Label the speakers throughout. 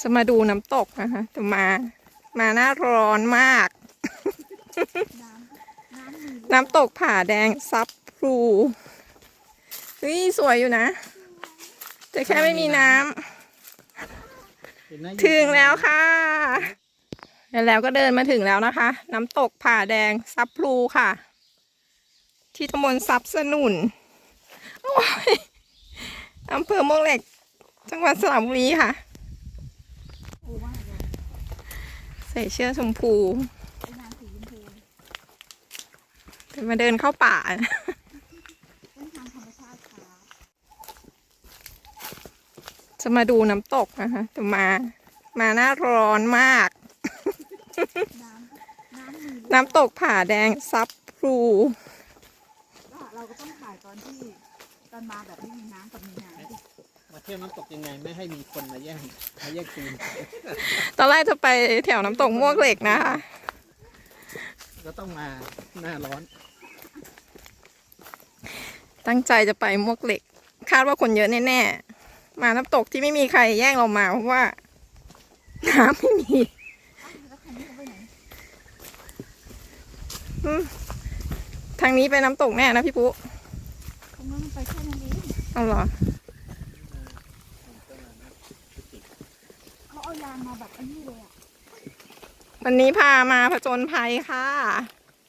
Speaker 1: จะมาดูน้ำตกนะคะแต่มา มาหน้าร้อนมาก
Speaker 2: น้ำน้ำมี
Speaker 1: น้ำตกผาแดงซับพลูเฮ้ยสวยอยู่นะ แต่แค่ไม่มีน้ำ
Speaker 3: เห็นไหม
Speaker 1: ถึงแล้วค่ะ แล้วก็เดินมาถึงแล้วนะคะ น้ำตกผาแดงซับพลูค่ะ ที่ตำบลซับสนุนโอ้ยอำเภอมวกเหล็ก จังหวัดสระบุรีค่ะ
Speaker 2: โอ้ว่าเลย
Speaker 1: ใส่เสื้อชมพู
Speaker 2: เป็นน้ำสีชมพู
Speaker 1: แต่มาเดินเข้าป่าจะมาดูน้ำตกนะคะแต่มา มาหน้าร้อนมาก
Speaker 2: น้ำ
Speaker 1: ตกผาแดงซับพลู
Speaker 2: เราก็ต้องถ่ายตอนที่ตอนมาแบบไม่มีน้ำกับมีน้ำ
Speaker 3: มาเที่ยวน้ำตกยังไงไม่ให้มีคนมาแย่งมาแย่งซีน
Speaker 1: ตอนแรกจะไปแถวน้ำตกมวกเหล็กนะคะ
Speaker 3: ก็ต้องมาหน้าร้อน
Speaker 1: ตั้งใจจะไปมวกเหล็ก คาดว่าคนเยอะแน่ๆ มาน้ำตกที่ไม่มีใครแย่งเรามาเพราะว่าน้ำไม่มี
Speaker 2: อ้าวแล้วคันนี้เขาไปไหน
Speaker 1: ทางนี้ไปน้ำตกแน่นะพี่ปุ๊
Speaker 2: ตรงนั้นมันไปแค่นั้นเอง
Speaker 1: เอาเหรอ
Speaker 2: เขาเอายาง มาแบบอันนี้เลยอะ
Speaker 1: วันนี้พามาผจญภัยค่ะ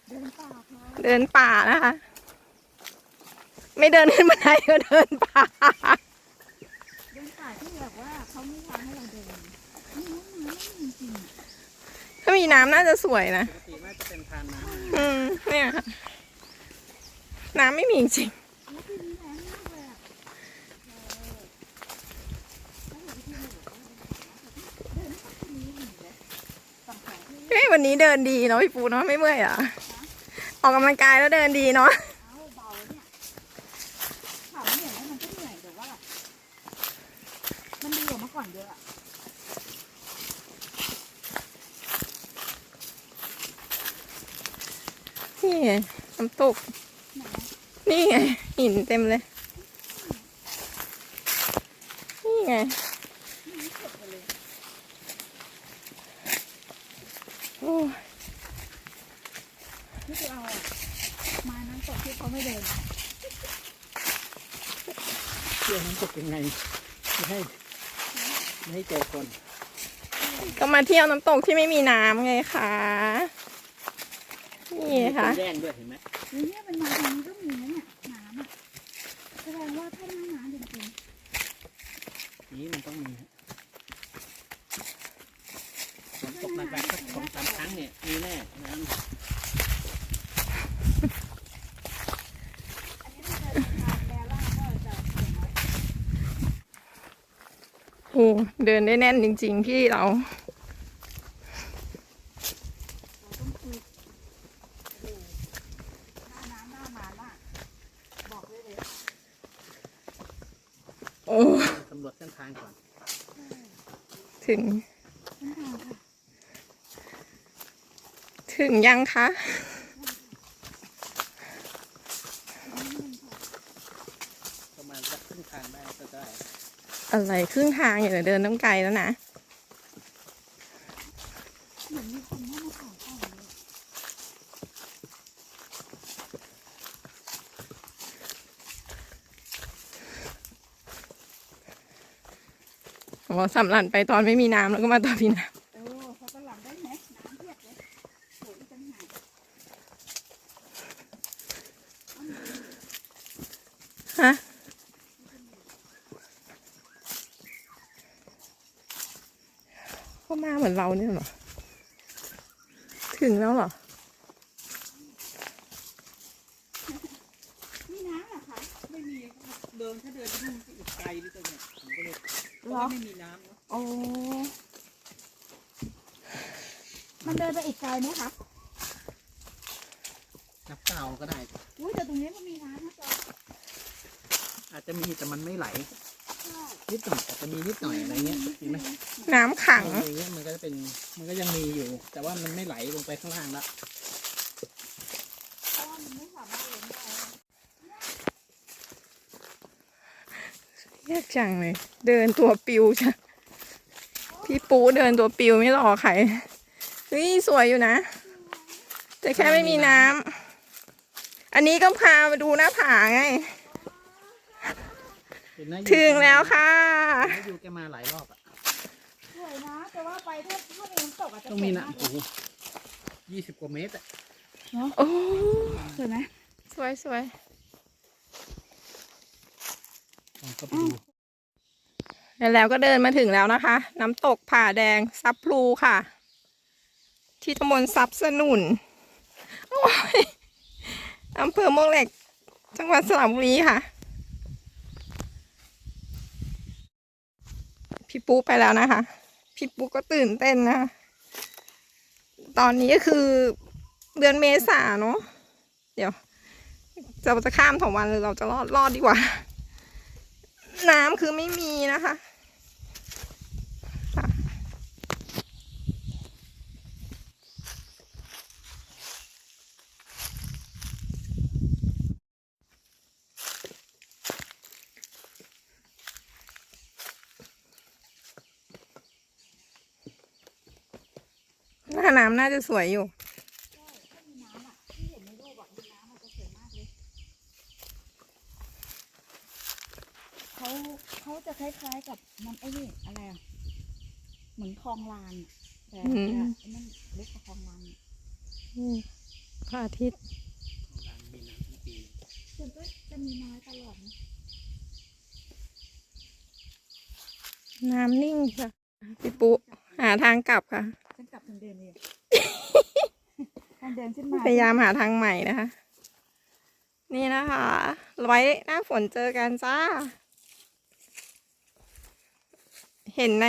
Speaker 2: เดินป่าค่ะ
Speaker 1: เดินป่านะคะ ไม่เดินขึ้นบันไดก็เดินป่า
Speaker 2: เดินป่าที่แบบว่าเขาไม่ทางให้เราเดินนี่น้ำน้ำไม่มีจริงๆอะ
Speaker 1: ถ้ามีน้ำน่าจะสวยนะ
Speaker 3: ปกติน่าจะเป็นทานน้
Speaker 1: อืม เนี่ยค่ะน้ำไม่มีจริง
Speaker 2: แล้วที่นี่แรงมากเลยอะเออแล้วเดี๋ยวพี่เดินเดินไปที่นี่หนึ่งเลยฝั่งขวาที่
Speaker 1: เฮ้ยวันนี้เดินดีเนาะพี่ปูเนาะไม่เมื่อยเหรอะออกกำลังกายแล้วเดินดีเนาะ
Speaker 2: เอาเบาเนี่ยถามว่าเหนื่อยไหมมันก็เหนื่อยแต่ว่ามันดีกว่าเมื่อก่อนเยอะอะ
Speaker 1: นี่ไงน้ำตก
Speaker 2: ไหนอะ
Speaker 1: นี่ไงหินเต็มเลย นี่ไง
Speaker 2: นี่เก็บไปเลย
Speaker 1: โอ้ย
Speaker 2: นี่คือเอาอะมานั้นตกที่เขาไม่เดินำ
Speaker 3: เที่ยวน้ำตกยังไงไม่ให้ไม่ให้เจอคน
Speaker 1: ก็มาเที่ยวน้ำตกที่ไม่มีน้ำไงคะนี่ค่ะ
Speaker 3: แย่งด้วยเห็นไหม
Speaker 2: เฮ้ยเนี่ยเป็นมาทางนี้ก็มีนะเนี่ยน้ำอะแสดงว่าถ้าหน้าน้ำจริง
Speaker 3: นี้มันต้องมีฝนตกหนักๆสักสองสามครั้งเนี่ยมีแน่น้
Speaker 2: ๆอันนี้ถ้าเดินทางแดล่าก็จะอย่างน้อย
Speaker 1: โอ้เดินได้แน่นจริงๆพี่เรา
Speaker 2: เราต้องคุยโอ้โหหน้าน้ำหน้ามาล่ะบอกเลยเลย
Speaker 1: โอ้ำ
Speaker 3: สำรวจเส้นทางก่อน
Speaker 1: ถึง
Speaker 2: เส้นทางค่ะ
Speaker 1: ถึงยังคะ
Speaker 3: ประมาณสักครึ่งทางได้ก็ได้
Speaker 1: อะไรครึ่งทางอยู่เลยเดินต้องไกลแล้วนะ
Speaker 2: หมือนมีคนเข้ามาถ่ายเข้าเลย
Speaker 1: อ๋อสำลันไปตอนไม่มีน้ำแล้วก็มาตอนมีน้ำ
Speaker 2: อ้เขาก็หลังได้ไหมน้ำเพียบเลยโอ้ยจังหายำ
Speaker 1: ฮะ ก็มาเหมือนเราเนี่ยเหรอ ถึงแล้วเหรอ
Speaker 2: มีน้ำเหรอคะ
Speaker 3: ไม่มีเดินถ้าเดินไปนู่นก็อีกไกลดิตัวเนี่ยผมก็เลย
Speaker 2: เหรอ
Speaker 3: ไม่มีน้ำเนาะ
Speaker 2: โอ้มันเดินไปอีกไกลไหมคะ
Speaker 3: น้ำเปล่าก็ได้
Speaker 2: อุ้ยแต่ตรงนี้มันมีน้ำนะจ๊ะ
Speaker 3: อาจจะมีแต่มันไม่ไหล
Speaker 2: ใช่
Speaker 3: นิดหน่อยอาจจะมีนิดหน่อยอะไรเงี้ยเห็นไหม
Speaker 1: น้ำขัง
Speaker 3: อะไรเงี้ยมันก็จะเป็นมันก็ยังมีอยู่ แต่ว่ามันไม่ไหลลงไปข้างล่างละ
Speaker 2: เพราะว่ามันไม่สามารถเลี้ยงได้นะ
Speaker 1: ยากจังเลย เดินตัวปิวจ้ะ
Speaker 2: โอ้
Speaker 1: พี่ปูเดินตัวปิวไม่รอใครเฮ้ยสวยอยู่นะ แต่แค่ไม่มีน้ำอันนี้ก็พามาดูหน้าผาไง
Speaker 3: เห็นนะ
Speaker 1: ถึงแล้วค่ะ
Speaker 3: เห็นนะอยู่แกมาหลายรอบอะ
Speaker 2: สวยนะ แต่ว่าไปถ้าถ้ามีน้ำตกอาจจะ
Speaker 3: ต้องมี
Speaker 2: สวย
Speaker 3: นะ
Speaker 2: มาก
Speaker 3: โอ้โหยี่สิบกว่าเมตรอะ
Speaker 1: โอ้
Speaker 2: สวยไหม
Speaker 1: สวยสวย
Speaker 3: ลองเข้าไปดู
Speaker 1: แล้วก็เดินมาถึงแล้วนะคะ น้ำตกผาแดงซับพลูค่ะ ที่ตำบลซับสนุนโอ้ยอำเภอมวกเหล็ก จังหวัดสระบุรีค่ะ พี่ปุ๊ไปแล้วนะคะ พี่ปุ๊ก็ตื่นเต้นนะคะตอนนี้ก็คือเดือนเมษาเนาะเดี๋ยวเราจะข้ามถองวันหรือเราจะรอดรอดดีกว่า น้ำคือไม่มีนะคะ หน้าน้ำน่าจะสวยอยู่
Speaker 2: ถ้ามีน้ำอะที่เห็นในรูปอะมีน้ำมันจะสวยมากเลยเขาเขาจะคล้ายๆกับมันไอ้นี่อะไรอะ เหมือนคลองลานอะแต่
Speaker 1: อืม
Speaker 2: จะไอ้นั่นเล็กกว่าคลองลานอะ
Speaker 1: พระอาทิตย์
Speaker 3: ร้านมีน้ำทั้งปี
Speaker 2: ส่วนก็จะมีน้อยตลอดนะ
Speaker 1: น้ำนิ่งค่ะพี่ปุ๊หาทางกลับค่ะ
Speaker 2: ฉันกลับทางเดินเลยทางเดินขึ้นมา
Speaker 1: พยายามหาทางใหม่นะคะ นี่นะคะไว้หน้าฝนเจอกันจ้า เห็นใน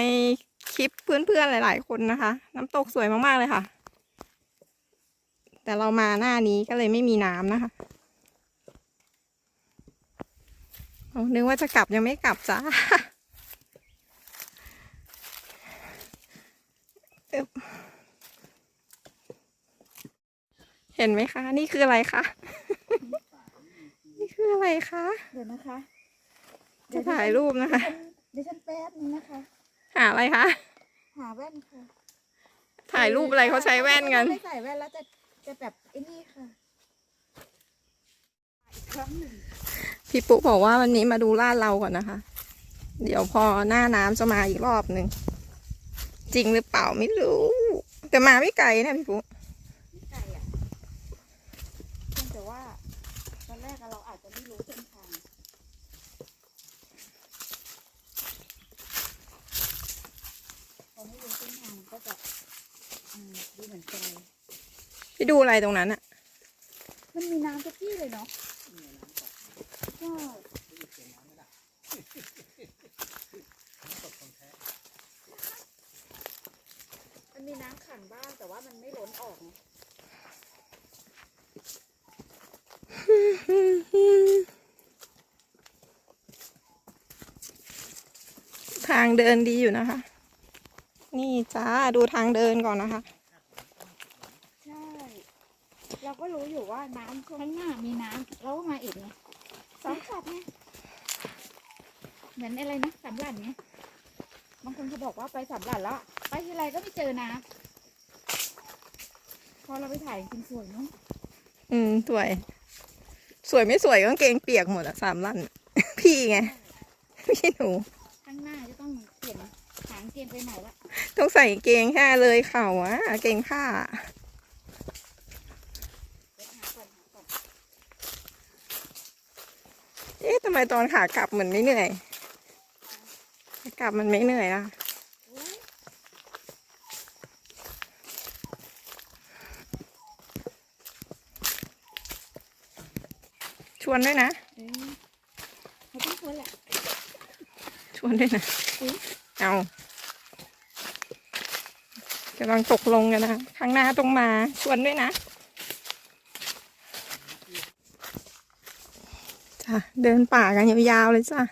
Speaker 1: คลิปเพื่อนๆหลาย ๆ คนนะคะ น้ำตกสวยมากๆเลยค่ะ แต่เรามาหน้านี้ก็เลยไม่มีน้ำนะคะเอานึกว่าจะกลับยังไม่กลับจ้า อึ๊บ เห็นไหมคะ นี่คืออะไรคะ นี่คืออะไรคะ
Speaker 2: เดี๋ยวนะคะ
Speaker 1: จะถ่ายรูปนะคะ
Speaker 2: เดี๋ยวฉันแป๊บนึงนะคะ
Speaker 1: หาอะไรคะ
Speaker 2: หาแว่นค่ะ
Speaker 1: ถ่ายรูปอะไรเขาใช้แว่นกัน
Speaker 2: ไม่ใส่แว่นแล้วจะจะแบบไอ้นี่ค่ะอีกครั้งหนึ่ง
Speaker 1: พี่ปุ๊บอกว่าวันนี้มาดูลาดเราก่อนนะคะ เดี๋ยวพอหน้าน้ำจะมาอีกรอบหนึ่ง จริงหรือเปล่าไม่รู้ แต่มาไม่ไกลนะพี่ปุ๊
Speaker 2: ไม่ไกลอะเพียงแต่ว่าตอนแรกอะเราอาจจะไม่รู้เส้นทางพอไม่รู้เส้นทางก็จะอืมดูเหมือนไกล
Speaker 1: พี่ดูอะไรตรงนั้นอะ
Speaker 2: มันมีน้ำทุกที่เลยเนาะใมันมีน้ำขังบ้างแต่ว่ามันไม่ล้นออกไง
Speaker 1: ทางเดินดีอยู่นะคะ นี่จ้าดูทางเดินก่อนนะคะ
Speaker 2: ใช่ เราก็รู้อยู่ว่าน้ำข้างหน้ามีน้ำเราก็มาอีกไงสองขับไงเหมือนอะไรนะสำลันไงบางคนเขาบอกว่าไปสำลันแล้ว ไปทีไรก็ไม่เจอน้ำพอเราไปถ่ายจริงๆสวยเนาะ
Speaker 1: อืมสวย สวยไม่สวยก็กางเกงเปียกหมดอะสามลั่น พี่ไง พี่หนู
Speaker 2: ข้างหน้าจะต้องเปลี่ยนหางเกงไปไหนละ
Speaker 1: ต้องใส่กางเกงแค่เลยเข่าอะเกงผ้า
Speaker 2: เดี๋ยวหาก่อนหาก่อน
Speaker 1: เอ๊ะทำไมตอนขากลับเหมือนไม่เหนื่อยขากลับมันไม่เหนื่อยอะ
Speaker 2: โอ้ย
Speaker 1: ช วนด้วยนะ
Speaker 2: เอ้ยเขาต้องคนแหละ
Speaker 1: ชวนด้วยนะ
Speaker 2: อุ๊ย
Speaker 1: เอากำลังตกลงกันนะคะข้างหน้าตรงมาชวนด้วยนะจ้ะเดินป่ากันยาวๆเลยจ้ะ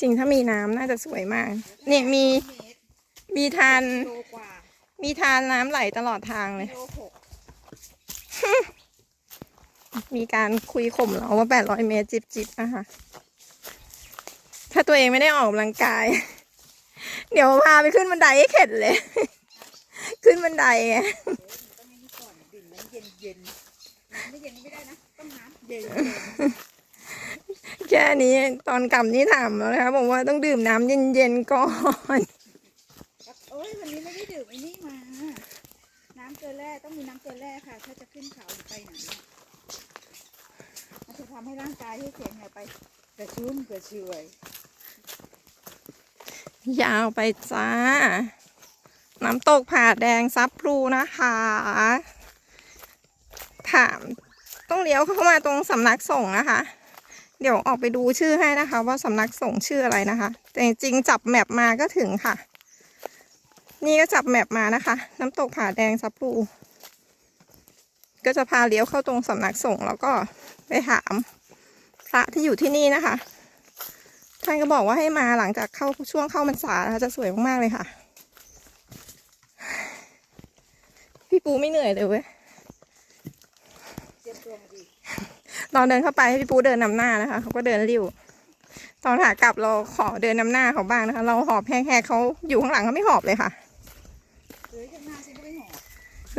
Speaker 1: จริงถ้ามีน้ำน่าจะสวยมากนี่มี
Speaker 2: เมตร
Speaker 1: มีทาน
Speaker 2: โลกว่า
Speaker 1: มีทานน้ำไหลตลอดทางเลย
Speaker 2: โลหก
Speaker 1: มีการคุยข่มเราว่า800เมตรจิบๆนะคะถ้าตัวเองไม่ได้ออกกำลังกาย เดี๋ยวพาไปขึ้นบันไดให้เข็ดเลย ขึ้นบันไดไง
Speaker 2: ต้องให้นี่ก่อนดื่มน้ำเย็นเย็นไม่เย็นไม่ได้นะต้องน้ำเย็น
Speaker 1: แค่นี้ตอนกลับนี่ถามแล้วนะคะบอกว่าต้องดื่มน้ำเย็นๆก่อน
Speaker 2: โอ้ยวันนี้ไม่ได้ดื่มไอ้นี่มา น้ำเกลือแร่ต้องมีน้ำเกลือแร่ค่ะ ถ้าจะขึ้นเขาไปไหนเนี่ยมันจะทำให้ ร่างกายที่เสียงไปกระชุ่มกระชวย
Speaker 1: ยาวไปจ้า น้ำตกผาแดงซับพลูนะคะ ถามต้องเลี้ยวเข้ามาตรงสำนักส่งนะคะ เดี๋ยวออกไปดูชื่อให้นะคะ ว่าสำนักส่งชื่ออะไรนะคะ แต่จริงจับแมปมาก็ถึงค่ะ นี่ก็จับแมปมานะคะ น้ำตกผาแดงซับพลูก็จะพาเลี้ยวเข้าตรงสำนักส่งแล้วก็ไปถาม ระที่อยู่ที่นี่นะคะ ท่านก็บอกว่าให้มาหลังจากเข้าช่วงเข้าพรรษานะคะจะสวยมากๆเลยค่ะ พี่ปูไม่เหนื่อยเลยเว้ย
Speaker 2: เตรียมตัวมาดี
Speaker 1: ตอนเดินเข้าไปให้พี่ปูเดินนำหน้านะคะเขาก็เดินริ้วตอนขากลับเราขอเดินนำหน้าเขาบ้างนะคะ เราหอบแห้งๆเขาอยู่ข้างหลังเขาไม่หอบเลยค่ะ
Speaker 2: เฮ้ยข้างหน้าฉันก็ไม่หอบ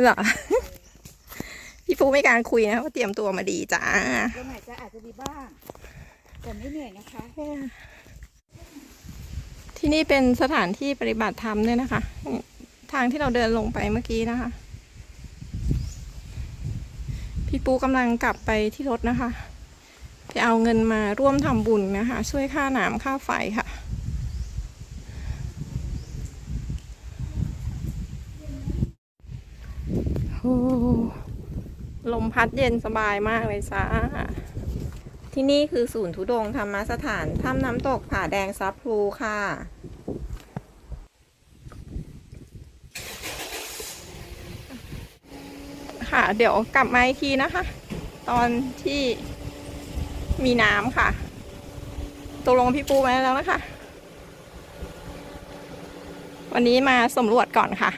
Speaker 1: เหรอ พี่ปูไม่การคุยนะว่าเตรียมตัวมาดีจ้า
Speaker 2: ตัวไหนจะอาจจะดีบ้าง แต่ไม่เหนื่อยนะคะ
Speaker 1: ที่นี่เป็นสถานที่ปฏิบัติธรรมด้วยนะคะนี่ทางที่เราเดินลงไปเมื่อกี้นะคะ พี่ปูกำลังกลับไปที่รถนะคะ ไปเอาเงินมาร่วมทำบุญนะคะ ช่วยค่าน้ำค่าไฟค่ะ โอ้ลม พัดเย็นสบายมากเลยจ้า ที่นี่คือศูนย์ทุดงธรรมสถานถ้ำน้ำตกผาแดงซับพลูค่ะ ค่ะ เดี๋ยวกลับมาอีกทีนะคะ ตอนที่มีน้ำค่ะตกลงพี่ปูไว้แล้วนะคะ วันนี้มาสำรวจก่อนค่ะ